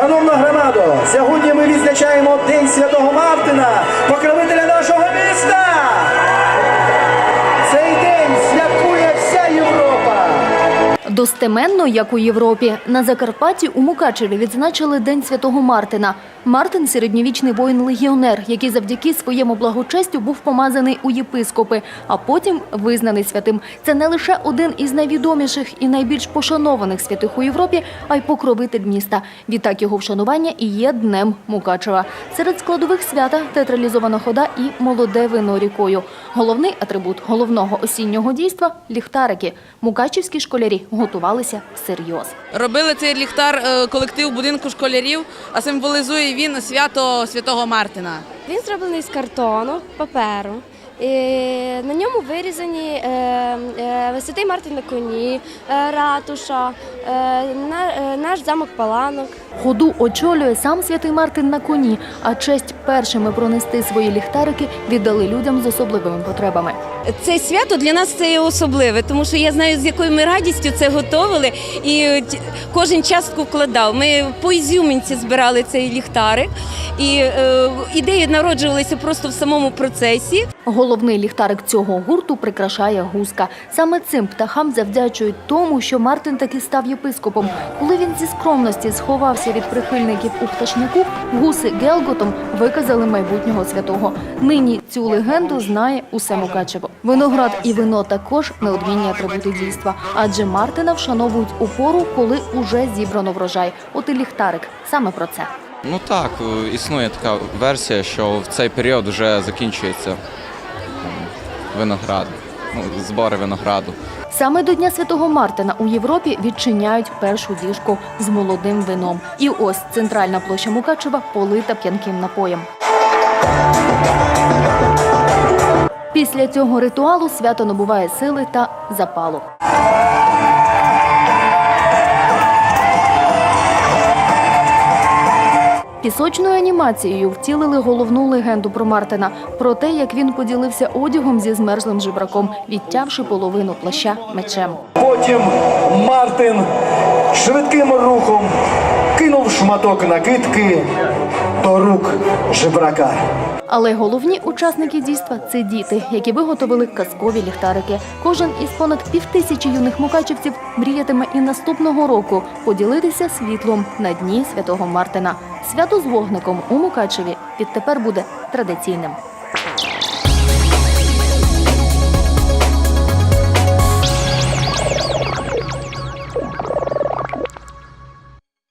Шановна громадо, сьогодні ми відзначаємо День Святого Мартина, покровителя нашого міста. Цей день святкує вся Європа. Достеменно, як у Європі, на Закарпатті у Мукачеві відзначили День Святого Мартина. Мартин – середньовічний воїн-легіонер, який завдяки своєму благочестю був помазаний у єпископи, а потім визнаний святим. Це не лише один із найвідоміших і найбільш пошанованих святих у Європі, а й покровитель міста. Відтак його вшанування і є Днем Мукачева. Серед складових свята – театралізована хода і молоде вино рікою. Головний атрибут головного осіннього дійства – ліхтарики. Мукачівські школярі готувалися всерйоз. Робили цей ліхтар е, колектив будинку школярів, а символізує він свято Святого Мартина. Він зроблений з картону, паперу. На ньому вирізані е, е, Святий Мартин на коні, е, ратуша, е, на, е, наш замок Паланок. Ходу очолює сам святий Мартин на коні, а честь першими пронести свої ліхтарики віддали людям з особливими потребами. Це свято для нас це особливе, тому що я знаю, з якою ми радістю це готували, і е, кожен частку вкладав. Ми по Ізюмінці збирали цей ліхтарик, і е, ідеї народжувалися просто в самому процесі. Головний ліхтарик цього гурту прикрашає гуска. Саме цим птахам завдячують тому, що Мартин таки став єпископом. Коли він зі скромності сховався від прихильників у пташнику, гуси Гелготом виказали майбутнього святого. Нині цю легенду знає усе Мукачево. Виноград і вино також неодмінні атрибути дійства, адже Мартина вшановують у пору, коли уже зібрано врожай. От і ліхтарик саме про це. Ну так, е, існує така версія, що в цей період вже закінчується виноград, ну, збори винограду. Саме до Дня Святого Мартина у Європі відчиняють першу діжку з молодим вином. І ось центральна площа Мукачева полита п'янким напоєм. Після цього ритуалу свято набуває сили та запалу. Пісочною анімацією втілили головну легенду про Мартина про те, як він поділився одягом зі змерзлим жебраком, відтявши половину плаща мечем. Потім Мартин швидким рухом кинув шматок накидки до рук жебрака. Але головні учасники дійства це діти, які виготовили казкові ліхтарики. Кожен із понад півтисячі юних мукачівців мріятиме і наступного року поділитися світлом на дні святого Мартина. Свято з вогником у Мукачеві відтепер буде традиційним.